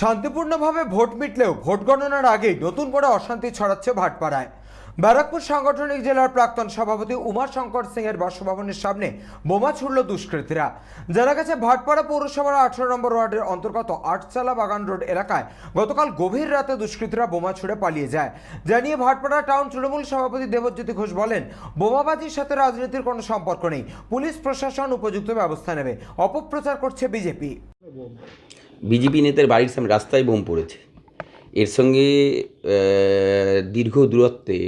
শান্তিপূর্ণভাবে vote মিটলেও vote গণনার আগেই নতুন করে অশান্তি ছড়াচ্ছে ভাটপাড়ায়। ব্যারাকপুর সাংগঠনিক জেলার প্রাক্তন সভাপতি উমাশঙ্কর সিং এর বাসভবনের সামনে বোমা ছুড়ল দুষ্কৃতীরা। জানা গেছে, ভাটপাড়া পৌরসভার আঠারো নম্বর ওয়ার্ডের অন্তর্গত আটচালা বাগান রোড এলাকায় গতকাল গভীর রাতে দুষ্কৃতীরা বোমা ছুড়ে পালিয়ে যায়। জানিয়ে ভাটপাড়া টাউন তৃণমূল সভাপতি দেবজ্যোতি ঘোষ বলেন, বোমাবাজির সাথে রাজনীতির কোনো সম্পর্ক নেই। পুলিশ, প্রশাসন, উপযুক্ত ব্যবস্থা নেবে। অপপ্রচার করছে বিজেপি। বিজেপি নেতার বাড়ির সামনে রাস্তায় বোম পড়েছে। এর সঙ্গে দীর্ঘ দূরত্বে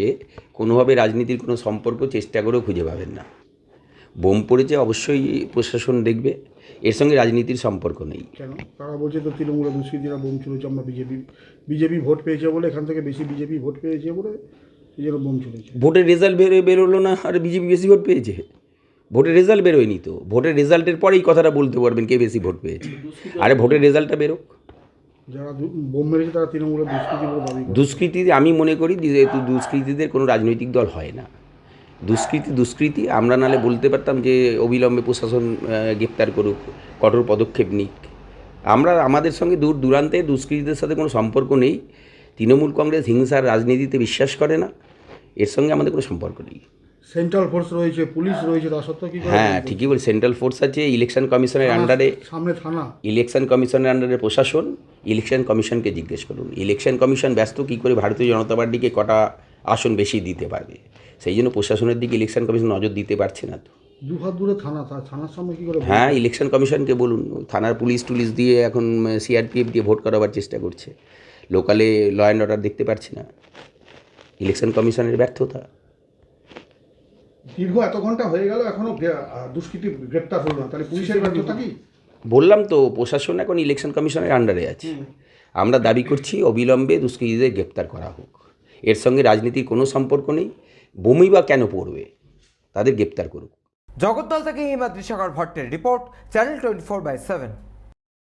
কোনোভাবে রাজনীতির কোনো সম্পর্ক চেষ্টা করেও খুঁজে পাবেন না। বোম পড়েছে অবশ্যই প্রশাসন দেখবে এর সঙ্গে রাজনীতির সম্পর্ক নেই। কেন? তারা বলছে তো তৃণমূল দুষ্কৃতীরা বোম ছুড়েছে আমরা বিজেপি বিজেপি ভোট পেয়েছে বলে এখান থেকে বেশি বিজেপি ভোট পেয়েছে বলে জন্য বোম ছুড়েছে। ভোটের রেজাল্ট বেরো বেরোলো না আর বিজেপি বেশি ভোট পেয়েছে। ভোটের রেজাল্ট বেরোয়নি তো। ভোটের রেজাল্টের পরেই কথাটা বলতে পারবেন কে বেশি ভোট পেয়েছে। আরে ভোটের রেজাল্টটা বেরোক। যারা বোম মেরেছে তারা তৃণমূলের দুষ্কৃতী আমি মনে করি যেহেতু দুষ্কৃতীদের কোনো রাজনৈতিক দল হয় না। দুষ্কৃতি দুষ্কৃতি আমরা নালে বলতে পারতাম যে অবিলম্বে প্রশাসন গ্রেপ্তার করুক কঠোর পদক্ষেপ নিক। আমরা আমাদের সঙ্গে দূর দূরান্তে দুষ্কৃতীদের সাথে কোনো সম্পর্ক নেই। তৃণমূল কংগ্রেস হিংসার রাজনীতিতে বিশ্বাস করে না। এর সঙ্গে আমাদের কোনো সম্পর্ক নেই। সেন্ট্রাল ফোর্স রয়েছে পুলিশ রয়েছে তা সত্ত্বেও কি হ্যাঁ ঠিকই বল সেন্ট্রাল ফোর্স আছে ইলেকশন কমিশনের আন্ডারে সামনে থানা। ইলেকশন কমিশনের আন্ডারে প্রশাসন ইলেকশন কমিশনকে জিজ্ঞেস করুন। ইলেকশন কমিশন ব্যস্ত কী করে ভারতীয় জনতা পার্টিকে কটা আসন বেশি দিতে পারবে? সেই জন্য প্রশাসনের দিকে ইলেকশন কমিশন নজর দিতে পারছে না তো। দু হাত দূরে থানা থানার সামনে কি করে হ্যাঁ ইলেকশন কমিশনকে বলুন। থানার পুলিশ টুলিশ দিয়ে এখন সিআরপিএফ দিয়ে ভোট করাবার চেষ্টা করছে। লোকালে ল অ্যান্ড অর্ডার দেখতে পারছে না। ইলেকশন কমিশনের ব্যর্থতা। দীর্ঘ এত ঘণ্টা হয়ে গেল এখনও দুষ্কৃতী গ্রেপ্তার হলো না। তাহলে পুলিশের ব্যর্থতা কি? বললাম তো প্রশাসন এখন ইলেকশন কমিশনের আন্ডারে আছে। আমরা দাবি করছি অবিলম্বে দুষ্কৃতীদের গ্রেপ্তার করা হোক। এর সঙ্গে রাজনীতির কোনো সম্পর্ক নেই। বমি বা কেন পড়বে তাদের গ্রেপ্তার করুক। জগদ্দল থেকে Himadri Sagar ভট্টের report channel twenty four by seven